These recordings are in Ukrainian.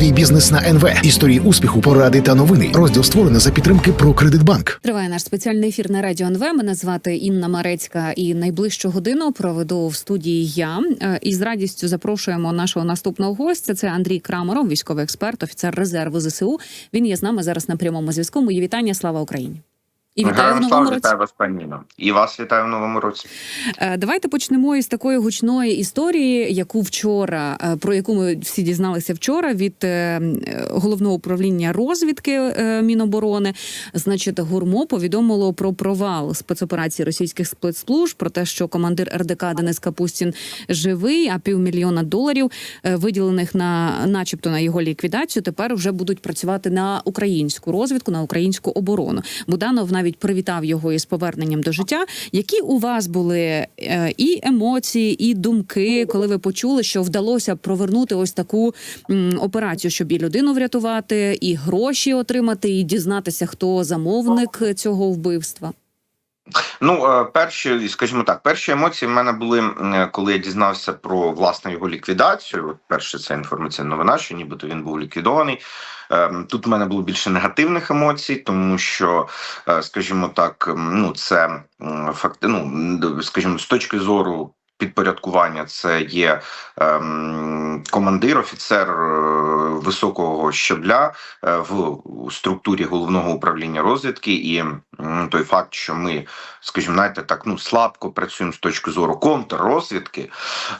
Свій бізнес на НВ. Історії успіху, поради та новини. Розділ створено за підтримки про Кредитбанк. Триває наш спеціальний ефір на радіо НВ. Мене звати Інна Марецька, і найближчу годину проведу в студії я. Е, І з радістю запрошуємо нашого наступного гостя. Це Андрій Краморов, військовий експерт, офіцер резерву ЗСУ. Він є з нами зараз на прямому зв'язку. Мої вітання. Слава Україні! І вітаю в новому році. вітаю вас, пані Ніно. І вас вітаю в новому році. Е, Давайте почнемо із такої гучної історії, яку вчора е, про яку ми всі дізналися вчора від е, головного управління розвідки Міноборони. Значить, гурмо повідомило про провал спецоперації російських спецслужб, про те, що командир РДК Денис Капустін живий, а півмільйона доларів, виділених на, начебто, на його ліквідацію, тепер вже будуть працювати на українську розвідку, на українську оборону. Буданов навіть привітав його із поверненням до життя. Які у вас були е, і емоції, і думки, коли ви почули, що вдалося провернути ось таку операцію, щоб і людину врятувати, і гроші отримати, і дізнатися, хто замовник цього вбивства? Ну, е, перші, скажімо так, перші емоції в мене були, коли я дізнався про власне його ліквідацію. Перше, це інформаційна новина, що нібито він був ліквідований. Ем, Тут в мене було більше негативних емоцій, тому що, е, скажімо так, ну це факт, ну скажімо, з точки зору. Підпорядкування це є ем, командир, офіцер е, високого щабля е, в структурі головного управління розвідки, і той факт, що ми, скажімо, знаєте, так ну слабко працюємо з точки зору контррозвідки,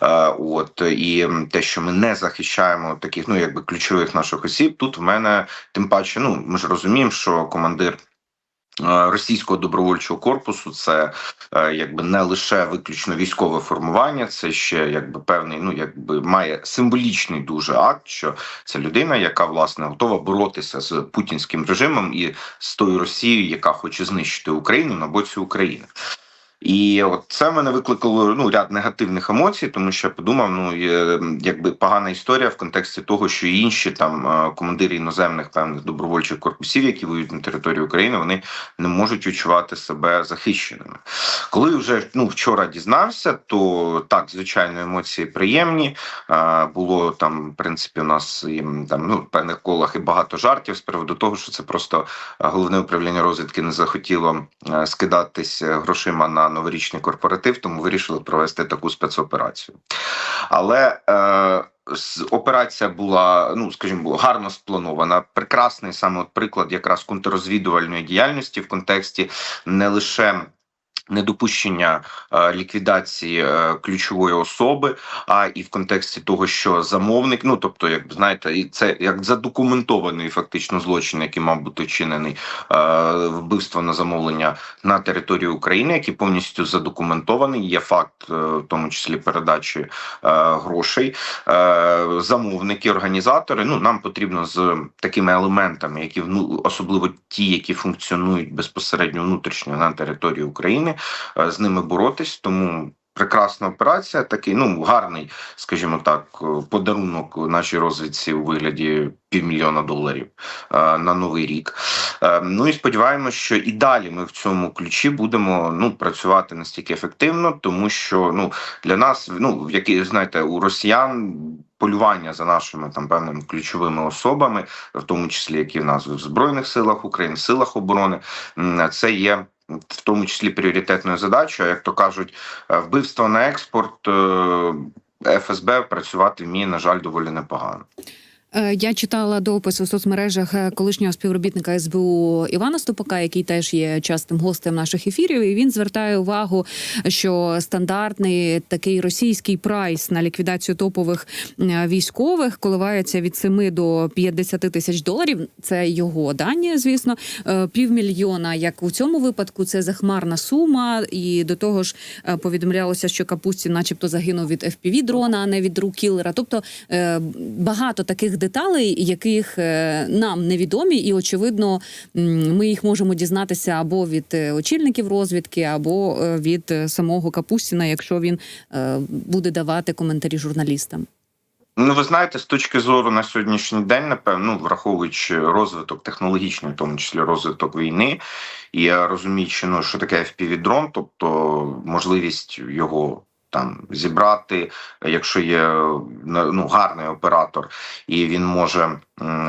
е, от і те, що ми не захищаємо таких, ну якби ключових наших осіб, тут в мене тим паче, ну ми ж розуміємо, що командир. Е, Російського добровольчого корпусу це е, якби не лише виключно військове формування, це ще якби певний, ну якби має символічний дуже акт, що це людина, яка власне готова боротися з путінським режимом і з тою Росією, яка хоче знищити Україну на боці України. І от це мене викликало ну ряд негативних емоцій, тому що я подумав, ну якби погана історія в контексті того, що інші там командири іноземних певних добровольчих корпусів, які воюють на території України, вони не можуть відчувати себе захищеними. Коли вже ну вчора дізнався, то так звичайно емоції приємні. Було там, в принципі, у нас і там ну в певних колах і багато жартів з приводу того, що це просто головне управління розвідки не захотіло скидатись е, грошима на новорічний корпоратив, тому вирішили провести таку спецоперацію. Але е, операція була, ну скажімо, було гарно спланована. Прекрасний саме от приклад якраз контррозвідувальної діяльності в контексті не лише. Недопущення е, ліквідації е, ключової особи, а і в контексті того, що замовник, ну тобто, як знаєте, і це як задокументований фактично злочин, який мав бути вчинений е, вбивство на замовлення на території України, який повністю задокументований. Є факт, в тому числі передачі грошей. Замовники, організатори. Ну нам потрібно з такими елементами, які ну, особливо ті, які функціонують безпосередньо внутрішньо на території України, з ними боротись. Тому. Прекрасна операція, такий ну гарний, скажімо так, е, подарунок нашій розвідці у вигляді півмільйона доларів е, на новий рік. Е, ну і сподіваємося, що і далі ми в цьому ключі будемо ну працювати настільки ефективно, тому що ну для нас, ну які знаєте, у росіян. Полювання за нашими там певними ключовими особами, в тому числі які в нас в збройних силах України, силах оборони, це є в тому числі пріоритетною задачою. Як то кажуть, е, вбивство на експорт е, ФСБ працювати вміє, на жаль, доволі непогано. Е, Я читала допис у соцмережах е, колишнього співробітника СБУ Івана Ступака, який теж є частим гостем наших ефірів. І він звертає увагу, що стандартний такий російський прайс на ліквідацію топових е, військових коливається від 7 до 50 тисяч доларів. Це його дані, звісно, півмільйона. Як у цьому випадку, це захмарна сума. І до того ж повідомлялося, що Капустін, начебто, загинув від fpv дрона, а не від рук кілера. Тобто багато таких деталей, яких е, нам невідомі, і очевидно, ми їх можемо дізнатися або від е, очільників розвідки, або е, від самого Капустіна, якщо він буде давати коментарі журналістам. Ну, ви знаєте, з точки зору на сьогоднішній день, напевно, ну, враховуючи розвиток технологічний, в тому числі розвиток війни, і розуміючи, ну, що таке FPV-дрон, тобто можливість його Там зібрати, якщо є ну гарний оператор, і він може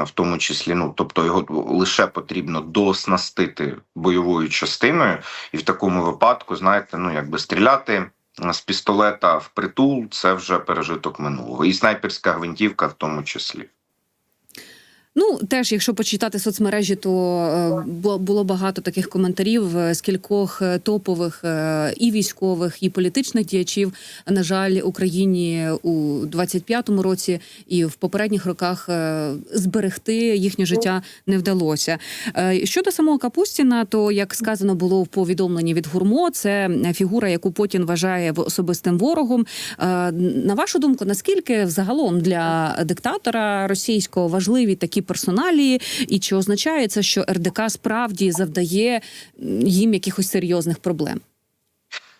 в тому числі, ну тобто його лише потрібно дооснастити бойовою частиною, і в такому випадку, знаєте, ну якби стріляти з пістолета в притул, це вже пережиток минулого, і снайперська гвинтівка в тому числі. Ну, теж, якщо почитати соцмережі, то е, було багато таких коментарів е, з кількох е, топових і військових, і політичних діячів. На жаль, Україні у 25-му році і в попередніх роках зберегти їхнє життя не вдалося. Щодо самого Капустіна, то як сказано було в повідомленні від гурмо, це фігура, яку Путін вважає особистим ворогом. На вашу думку, наскільки взагалом для диктатора російського важливі такі персоналії, і чи означає це, що РДК справді завдає їм якихось серйозних проблем?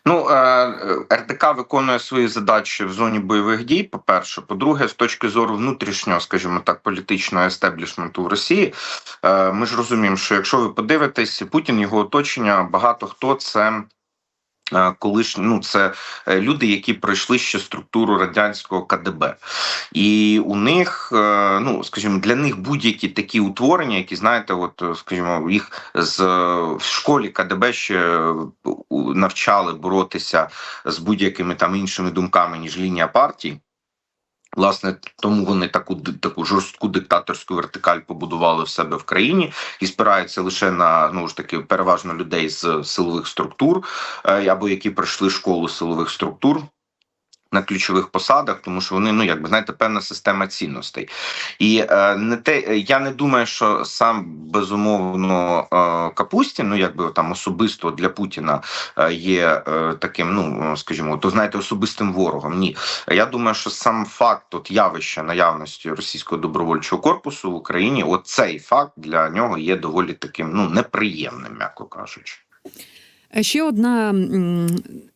Ну е, РДК виконує свої задачі в зоні бойових дій. По перше, по-друге, з точки зору внутрішнього, скажімо так, політичного естеблішменту в Росії, е, ми ж розуміємо, що якщо ви подивитесь, Путін його оточення, багато хто це. Е, Колишні, ну це е, люди, які пройшли ще структуру радянського КДБ, і у них, е, ну скажімо, для них будь-які такі утворення, які знаєте, от скажімо, їх з в школі КДБ ще навчали боротися з будь-якими там іншими думками ніж лінія партій. Власне, тому вони таку таку жорстку диктаторську вертикаль побудували в себе в країні і спираються лише на ну ж таки переважно людей з силових структур е, або які пройшли школу силових структур. На ключових посадах, тому що вони ну якби знаєте, певна система цінностей, і е, не те, я не думаю, що сам безумовно е, Капустін, ну якби там особисто для Путіна е, є е, таким, ну скажімо, то знаєте, особистим ворогом. Ні, я думаю, що сам факт от явища наявності російського добровольчого корпусу в Україні, от цей факт для нього є доволі таким ну неприємним, м'яко кажучи. Ще одна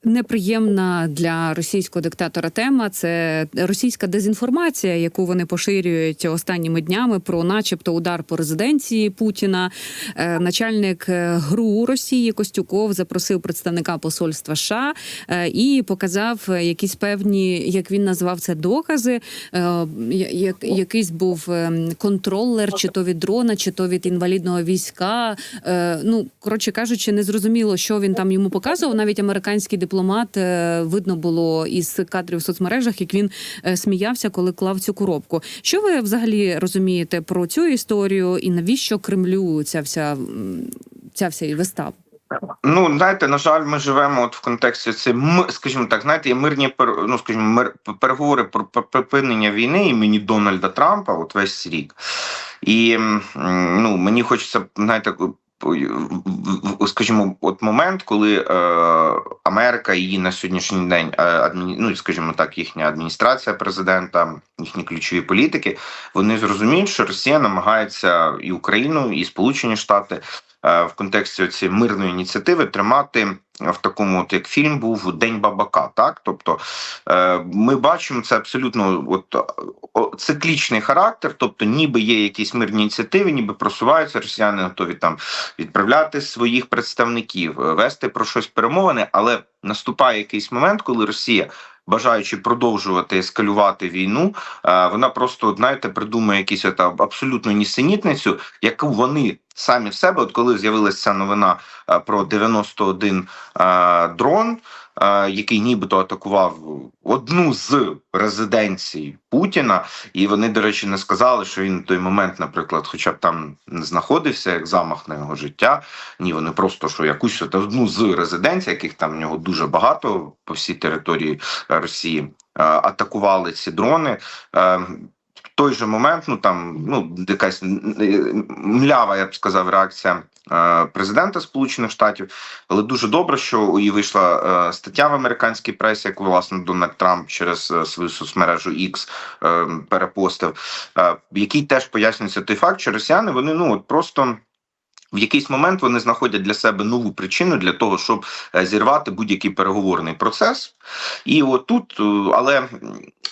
неприємна для російського диктатора тема це російська дезінформація, яку вони поширюють останніми днями про, начебто, удар по резиденції Путіна. Е, Начальник е, ГРУ Росії Костюков запросив представника посольства США е, і показав якісь певні, як він назвав це, докази. Як- Якийсь був контролер, чи то від дрона, чи то від інвалідного війська. Ну коротше кажучи, не зрозуміло, що він там йому показував. Навіть американський дипломат е, видно було із кадрів в соцмережах, як він е, сміявся, коли клав цю коробку. Що ви взагалі розумієте про цю історію і навіщо Кремлю ця вся ця вся вистава? Ну знаєте, на жаль, ми живемо от в контексті це скажімо так, знаєте, є мирні ну, скажімо, мир, переговори про припинення війни імені Дональда Трампа, от весь рік. І ну мені хочеться знаєте. Скажімо, от момент, коли е, Америка її на сьогоднішній день е, адміні, ну скажімо так, їхня адміністрація президента, їхні ключові політики, вони зрозуміють, що Росія намагається і Україну, і Сполучені Штати в контексті цієї мирної ініціативи тримати в такому, от як фільм був День бабака. Так, тобто е, ми бачимо це абсолютно от циклічний характер, тобто, ніби є якісь мирні ініціативи, ніби просуваються росіяни, готові там відправляти своїх представників, е, вести про щось перемовини, але наступає якийсь момент, коли Росія. Бажаючи продовжувати ескалювати війну, е, вона просто знаєте, придумує якісь от абсолютну нісенітницю, яку вони самі в себе, от коли з'явилася новина е, про 91 е, дрон, який нібито атакував одну з резиденцій Путіна, і вони, до речі, не сказали, що він в той момент, наприклад, хоча б там не знаходився як замах на його життя. Ні, вони просто що якусь от одну з резиденцій, яких там в нього дуже багато по всій території Росії, атакували ці дрони. Той же момент, ну там ну якась млява, я б сказав, реакція е, президента Сполучених Штатів, але дуже добре, що і вийшла е, стаття в американській пресі, яку власне Дональд Трамп через е, свою соцмережу X перепостив, який теж пояснюється той факт, що росіяни вони ну от просто. В якийсь момент вони знаходять для себе нову причину для того, щоб е, зірвати будь-який переговорний процес. І отут, е, але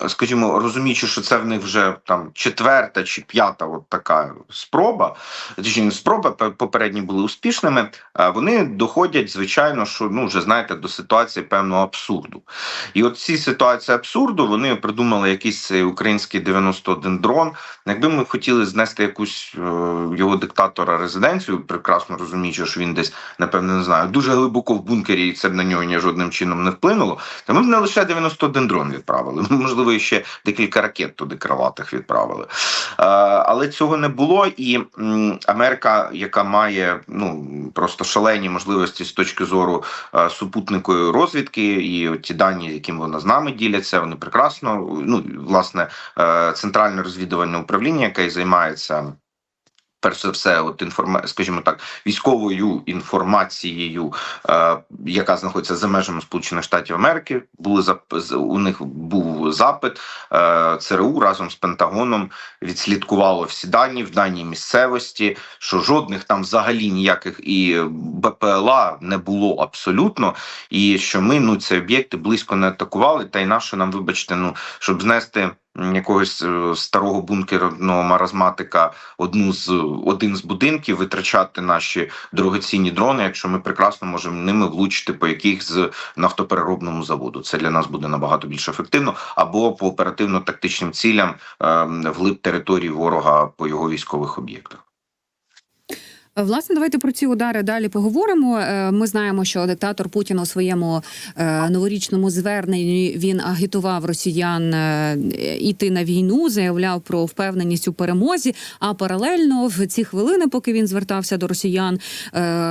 скажімо, розуміючи, що це в них вже там четверта чи п'ята, от така спроба, точніше, не спроба попередні були успішними. е, Вони доходять, звичайно, що ну вже знаєте, до ситуації певного абсурду. І от ці ситуації абсурду вони придумали якийсь український 91 дрон. Якби ми хотіли знести якусь його диктатора резиденцію, прекрасно розуміючи, що він десь, напевне, не знаю, дуже глибоко в бункері, і це б на нього ні жодним чином не вплинуло. То ми б не лише 91 дрон відправили, ми, можливо, ще декілька ракет туди криватих відправили. Але цього не було, і Америка, яка має ну просто шалені можливості з точки зору супутникової розвідки, і ті дані, яким вона з нами діляться, вони прекрасно. Ну власне, е, центральне розвідувальне управління, яке займається. Перш за все, от інформа, скажімо так, військовою інформацією, е, яка знаходиться за межами Сполучених Штатів Америки, були у них був запит е, ЦРУ разом з Пентагоном відслідкувало всі дані в даній місцевості, що жодних там взагалі ніяких і БПЛА не було абсолютно, і що ми ну ці об'єкти близько не атакували. Та й наше нам, вибачте, ну щоб знести якогось е, старого бункерного маразматика одну з один з будинків, витрачати наші дорогоцінні дрони, якщо ми прекрасно можемо ними влучити по яких з нафтопереробному заводу. Це для нас буде набагато більш ефективно, або по оперативно-тактичним цілям е, вглиб території ворога по його військових об'єктах. Власне, давайте про ці удари далі поговоримо. Е, Ми знаємо, що диктатор Путін у своєму е, новорічному зверненні він агітував росіян е, іти на війну, заявляв про впевненість у перемозі. А паралельно в ці хвилини, поки він звертався до росіян,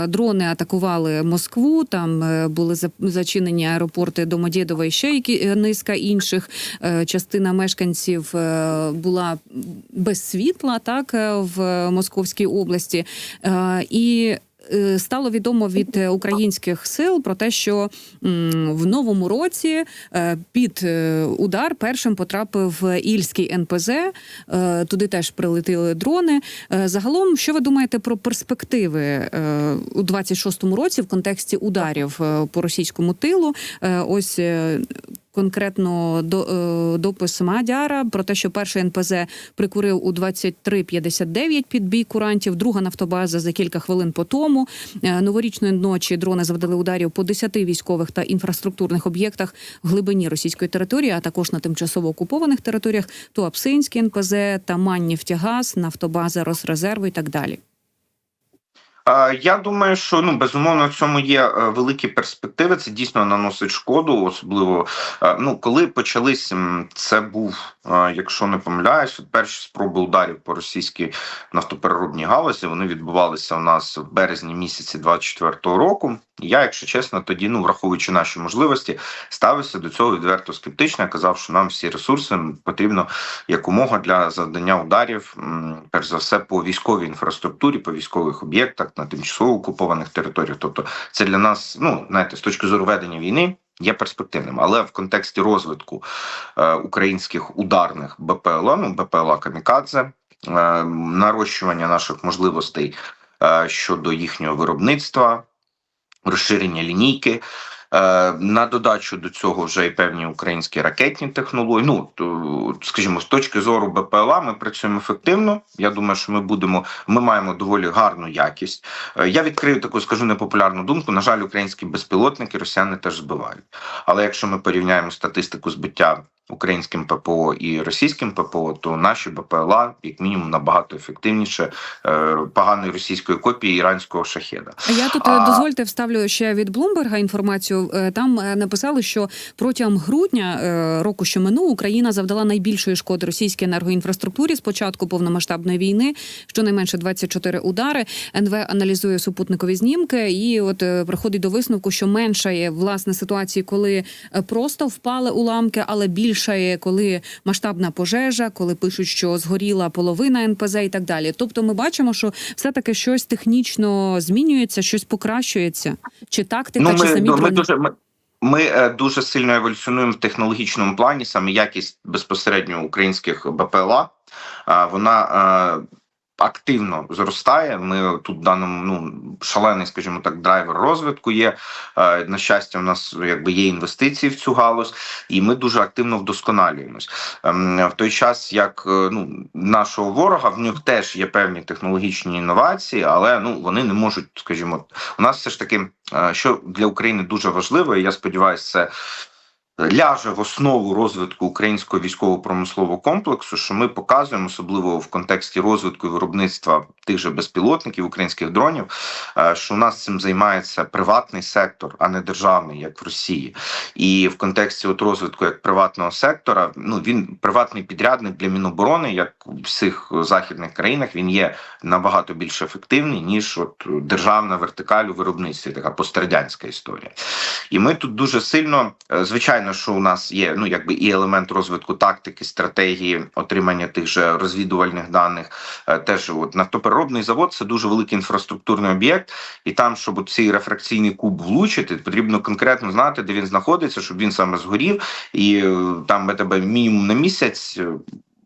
дрони атакували Москву. Там були зачинені аеропорти Домодєдова і ще які низка інших. Частина мешканців була без світла, так в Московській області. Е, І е, стало відомо від е, українських сил про те, що в новому році під удар першим потрапив Ільський НПЗ. Туди теж прилетіли дрони. Загалом, що ви думаєте про перспективи у 26-му році в контексті ударів по російському тилу? Ось конкретно до, е, допис Мадяра про те, що перший НПЗ прикурив у 23.59 під бій курантів, друга нафтобаза за кілька хвилин по тому. Е, Новорічної ночі дрони завдали ударів по 10 військових та інфраструктурних об'єктах в глибині російської території, а також на тимчасово окупованих територіях Туапсинський НПЗ, Тамань-Нефтягаз, нафтобаза Росрезерву і так далі. Я думаю, що ну безумовно в цьому є е, великі перспективи. Це дійсно наносить шкоду, особливо е, ну коли почались це був, е, якщо не помиляюсь, перші спроби ударів по російській нафтопереробній галузі. Вони відбувалися у нас в березні місяці 24-го року. Я, якщо чесно, тоді, ну враховуючи наші можливості, ставився до цього відверто скептично. Казав, що нам всі ресурси потрібно якомога для завдання ударів, перш за все, по військовій інфраструктурі, по військових об'єктах на тимчасово окупованих територіях. Тобто, це для нас, ну знаєте, з точки зору ведення війни. Є перспективним, але в контексті розвитку е, українських ударних БПЛА, ну БПЛА Камікадзе, е, нарощування наших можливостей е, щодо їхнього виробництва, розширення лінійки. Е, На додачу до цього вже і певні українські ракетні технології. Ну то, скажімо, з точки зору БПЛА ми працюємо ефективно. Я думаю, що ми будемо, ми маємо доволі гарну якість. Е, Я відкрию таку, скажу непопулярну думку. На жаль, українські безпілотники росіяни теж збивають. Але якщо ми порівняємо статистику збиття українським ППО і російським ППО, то наші БПЛА, як мінімум, набагато ефективніше е, поганої російської копії іранського шахеда. Я тут е, А- дозвольте вставлю ще від Блумберга інформацію. Е, Там написали, що протягом грудня року, що минув, Україна завдала найбільшої шкоди російській енергоінфраструктурі з початку повномасштабної війни. Щонайменше 24 удари. НВ аналізує супутникові знімки, і от приходить до висновку, що меншає власне ситуації, коли просто впали уламки, але більшає, коли масштабна пожежа, коли пишуть, що згоріла половина НПЗ і так далі. Тобто, ми бачимо, що все таки щось технічно змінюється, щось покращується, чи тактика, Ну, ми, самі ми дрони? дуже ми, ми е, дуже сильно еволюціонуємо в технологічному плані, саме якість безпосередньо українських БПЛА. Вона е, активно зростає. Ми тут в даному ну шалений, скажімо так, драйвер розвитку є. Е, На щастя, у нас якби є інвестиції в цю галузь, і ми дуже активно вдосконалюємось. Ем, В той час, як е, ну нашого ворога, в нього теж є певні технологічні інновації, але ну вони не можуть, скажімо, у нас все ж таки, е, що для України дуже важливо, і я сподіваюся, це ляже в основу розвитку українського військово-промислового комплексу, що ми показуємо, особливо в контексті розвитку і виробництва тих же безпілотників, українських дронів, е, що у нас цим займається приватний сектор, а не державний, як в Росії. І в контексті от розвитку як приватного сектора, ну він приватний підрядник для Міноборони, як у всіх західних країнах, він є набагато більш ефективний ніж от державна вертикаль у виробництві, така пострадянська історія. І ми тут дуже сильно, е, звичайно, що у нас є ну якби і елемент розвитку тактики, стратегії, отримання тих же розвідувальних даних. Е, Теж от нафтопереробний завод це дуже великий інфраструктурний об'єкт, і там, щоб цей рефракційний куб влучити, потрібно конкретно знати, де він знаходиться, щоб він саме згорів, і е, там тебе мінімум на місяць.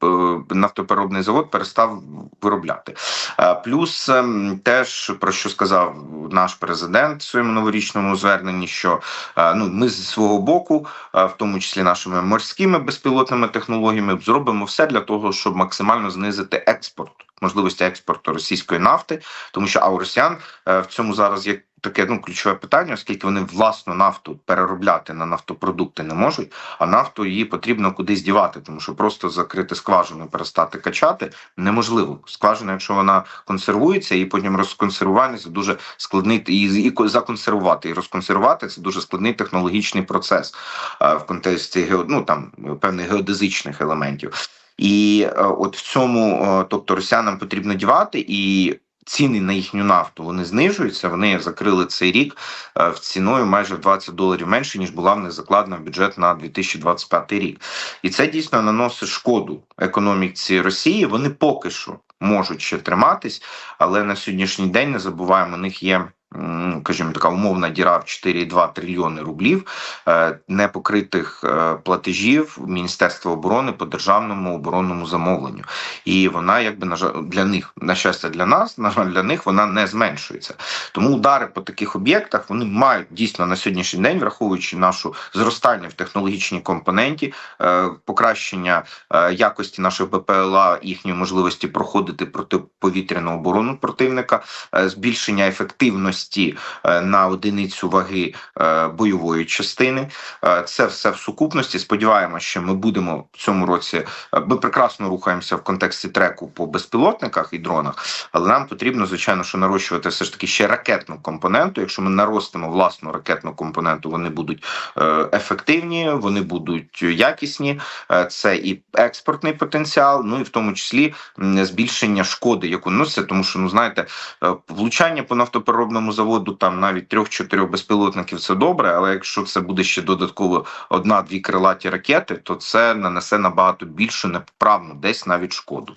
Е, е, Нафтопереробний завод перестав виробляти. Е, Плюс ем, теж про що сказав наш президент в своєму новорічному зверненні, що е, ну ми з свого боку, е, в тому числі нашими морськими безпілотними технологіями, зробимо все для того, щоб максимально знизити експорт, можливості експорту російської нафти, тому що а у росіян е, в цьому зараз є. Таке ну ключове питання, оскільки вони власну нафту переробляти на нафтопродукти не можуть, а нафту її потрібно кудись дівати, тому що просто закрити скважину, перестати качати неможливо. Скважина, якщо вона консервується, і потім розконсервування це дуже складний і, і законсервувати і розконсервувати це дуже складний технологічний процес е, в контексті гео, ну, там певних геодезичних елементів. І е, от в цьому, е, тобто росіянам потрібно дівати і. Ціни на їхню нафту вони знижуються. Вони закрили цей рік е, в ціною майже в 20 доларів менше ніж була в них закладена в бюджет на 2025 рік, і це дійсно наносить шкоду економіці Росії. Вони поки що можуть ще триматись, але на сьогоднішній день не забуваємо, у них є. М, Скажімо, така умовна діра в 4,2 трильйони рублів е, непокритих е, платежів Міністерства оборони по державному оборонному замовленню, і вона, якби на жаль, для них, на щастя, для нас, на жаль, для них вона не зменшується. Тому удари по таких об'єктах вони мають дійсно на сьогоднішній день, враховуючи нашу зростання в технологічній компоненті, е, покращення якості наших БПЛА, їхньої можливості проходити протиповітряну оборону противника, збільшення ефективності е, на одиницю ваги е, бойової частини. Е, Це все в сукупності. Сподіваємося, що ми будемо в цьому році. Ми прекрасно рухаємося в контексті треку по безпілотниках і дронах, але нам потрібно, звичайно, що нарощувати все ж таки ще ракетну компоненту. Якщо ми наростимо власну ракетну компоненту, вони будуть ефективні, вони будуть якісні. Це і експортний потенціал, ну і в тому числі збільшення шкоди, яку носить, тому що ну знаєте, влучання по нафтопереробному заводу там навіть трьох-чотирьох безпілотників це добре, але якщо це буде ще додатково одна-дві крилаті ракети, то це нанесе набагато більшу непоправну десь навіть шкоду.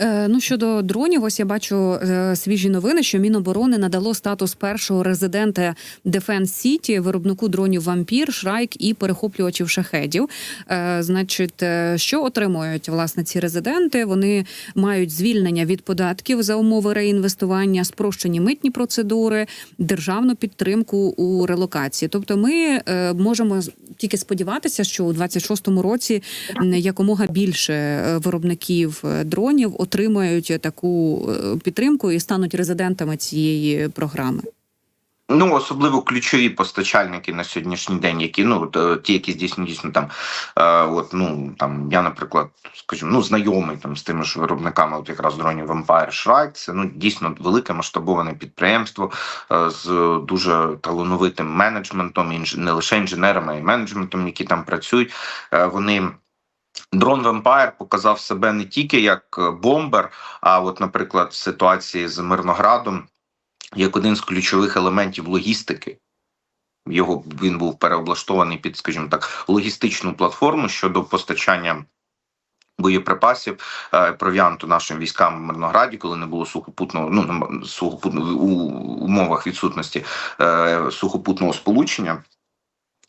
Е, Ну щодо дронів, ось я бачу е, свіжі новини, що Міноборони надало статус першого резидента Defense City виробнику дронів Вампір, Шрайк і перехоплювачів шахедів. Е, Значить, що отримують власне ці резиденти? Вони мають звільнення від податків за умови реінвестування, спрощені митні процедури, державну підтримку у релокації. Тобто, ми можемо тільки сподіватися, що у 26-му році якомога більше е, виробників е, дронів отримають таку е, підтримку і стануть резидентами цієї програми. Ну, особливо ключові постачальники на сьогоднішній день, які ну ті, які здійснюють дійсно там, е, от ну там я, наприклад, скажімо, ну знайомий там з тими ж виробниками, от якраз дронів Empire Shrike, це ну дійсно велике масштабоване підприємство е, з дуже талановитим менеджментом, інж... не лише інженерами, а й менеджментом, які там працюють. Е, вони Дрон Vampire показав себе не тільки як е, бомбер, а от, наприклад, в ситуації з Мирноградом як один з ключових елементів логістики. Його він був переоблаштований під, скажімо так, логістичну платформу щодо постачання боєприпасів е, провіанту нашим військам в Мирнограді, коли не було сухопутного, ну сухопутного у умовах відсутності е, сухопутного сполучення.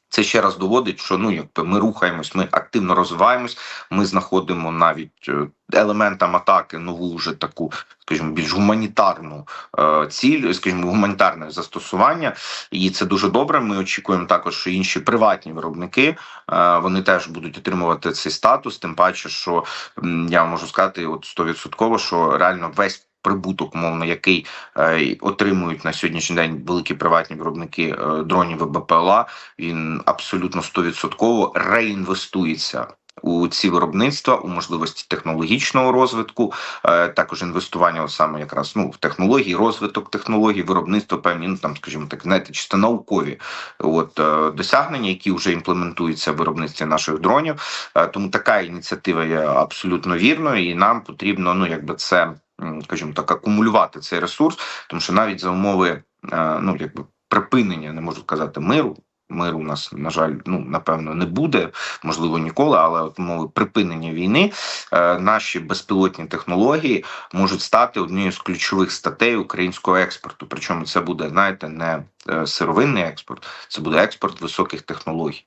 Це ще раз доводить, що ну якби ми рухаємось, ми активно розвиваємось. Ми знаходимо навіть е, елементам атаки нову вже таку, скажімо, більш гуманітарну е, ціль, скажімо, гуманітарне застосування, і це дуже добре. Ми очікуємо також, що інші приватні виробники е, вони теж будуть отримувати цей статус. Тим паче, що я можу сказати, от стовідсотково, що реально весь. Прибуток, мовно, який е, отримують на сьогоднішній день великі приватні виробники е, дронів і БПЛА, він абсолютно стовідсотково реінвестується у ці виробництва, у можливості технологічного розвитку, е, також інвестування саме якраз ну в технології, розвиток технологій, виробництво певні, ну там, скажімо так, знаєте, чисто наукові от досягнення, які вже імплементуються в виробництві наших дронів. Тому така ініціатива є абсолютно вірною, і нам потрібно, ну якби це, скажімо так, акумулювати цей ресурс, тому що навіть за умови, е, ну якби припинення, не можу сказати миру. Миру у нас на жаль, ну напевно, не буде, можливо, ніколи. Але от умови припинення війни, е, наші безпілотні технології можуть стати однією з ключових статей українського експорту. Причому це буде, знаєте, не е, сировинний експорт, це буде експорт високих технологій.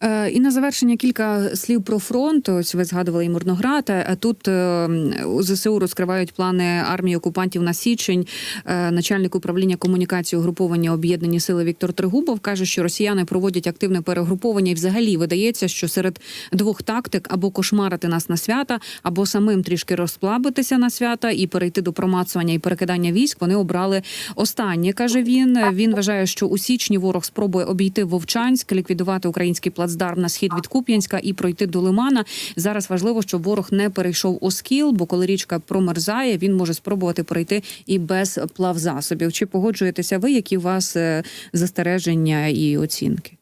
Е, І на завершення кілька слів про фронт. Ось ви згадували і Мирноград. Е, Тут е, у ЗСУ розкривають плани армії окупантів на січень. Начальник управління комунікації угруповання об'єднані сили Віктор Тригубов каже, що росіяни проводять активне перегруповання, і взагалі видається, що серед двох тактик або кошмарити нас на свята, або самим трішки розслабитися на свята і перейти до промацування і перекидання військ. Вони обрали останнє. каже він. Він вважає, що у січні ворог спробує обійти Вовчанськ, ліквідувати український плацдарм на схід від Куп'янська і пройти до Лимана. Зараз важливо, щоб ворог не перейшов Оскіл, бо коли річка промерзає, він може спробувати перейти і без плавзасобів. Чи погоджуєтеся ви? Які у вас е, застереження і оцінки?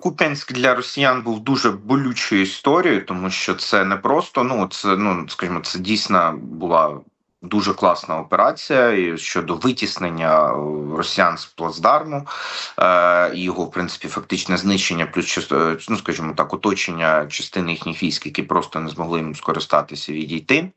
Куп'янськ для росіян був дуже болючою історією, тому що це не просто ну це ну скажімо, це дійсно була. Дуже класна операція щодо витіснення е, росіян з плацдарму е, його, в принципі, фактичне знищення, плюс е, ну, скажімо так, оточення частини їхніх військ, які просто не змогли їм скористатися і відійти.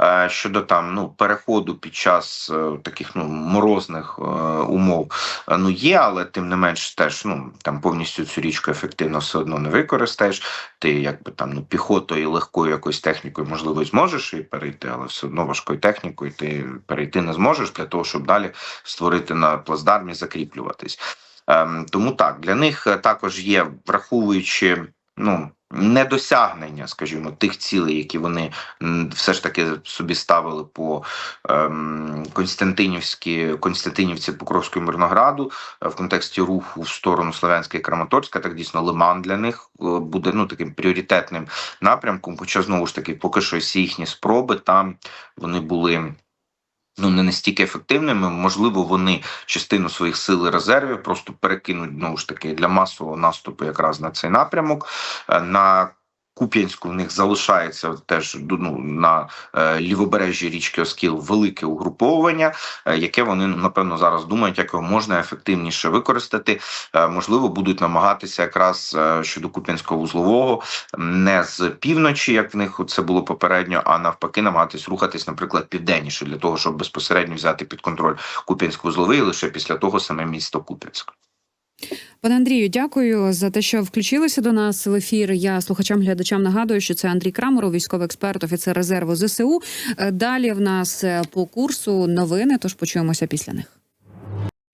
Е, щодо там ну переходу під час е, таких ну морозних е, умов, е, ну є, але тим не менш теж ну там повністю цю річку ефективно все одно не використаєш. Ти якби там ну піхотою легкою якоюсь технікою, можливо, зможеш і перейти, але все одно важкою технікою ти перейти не зможеш для того, щоб далі створити на плацдармі, закріплюватись. Ем, тому так для них е, також є, враховуючи ну. Недосягнення, скажімо, тих цілей, які вони все ж таки собі ставили по ем, Константинівські Константинівці Покровського Мирнограду е, в контексті руху в сторону Слов'янська і Краматорська, так дійсно Лиман для них е, буде ну таким пріоритетним напрямком. Хоча знову ж таки, поки що всі їхні спроби там вони були. Ну, не настільки ефективними, можливо, вони частину своїх сил і резервів просто перекинуть знову ж таки для масового наступу якраз на цей напрямок. Е, На Куп'янську в них залишається теж ну, на е, лівобережжі річки Оскіл велике угруповування, е, яке вони напевно зараз думають, як його можна ефективніше використати. Е, можливо, будуть намагатися якраз е, щодо Куп'янського вузлового не з півночі, як в них це було попередньо, а навпаки, намагатись рухатись, наприклад, південніше для того, щоб безпосередньо взяти під контроль Куп'янськ-вузловий, лише після того саме місто Куп'янськ. Пане Андрію, дякую за те, що включилися до нас в ефір. Я слухачам глядачам нагадую, що це Андрій Крамеров, військовий експерт, офіцер резерву ЗСУ. Е, Далі в нас е, по курсу новини. Тож почуємося після них.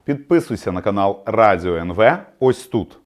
Підписуйся на канал Радіо НВ ось тут.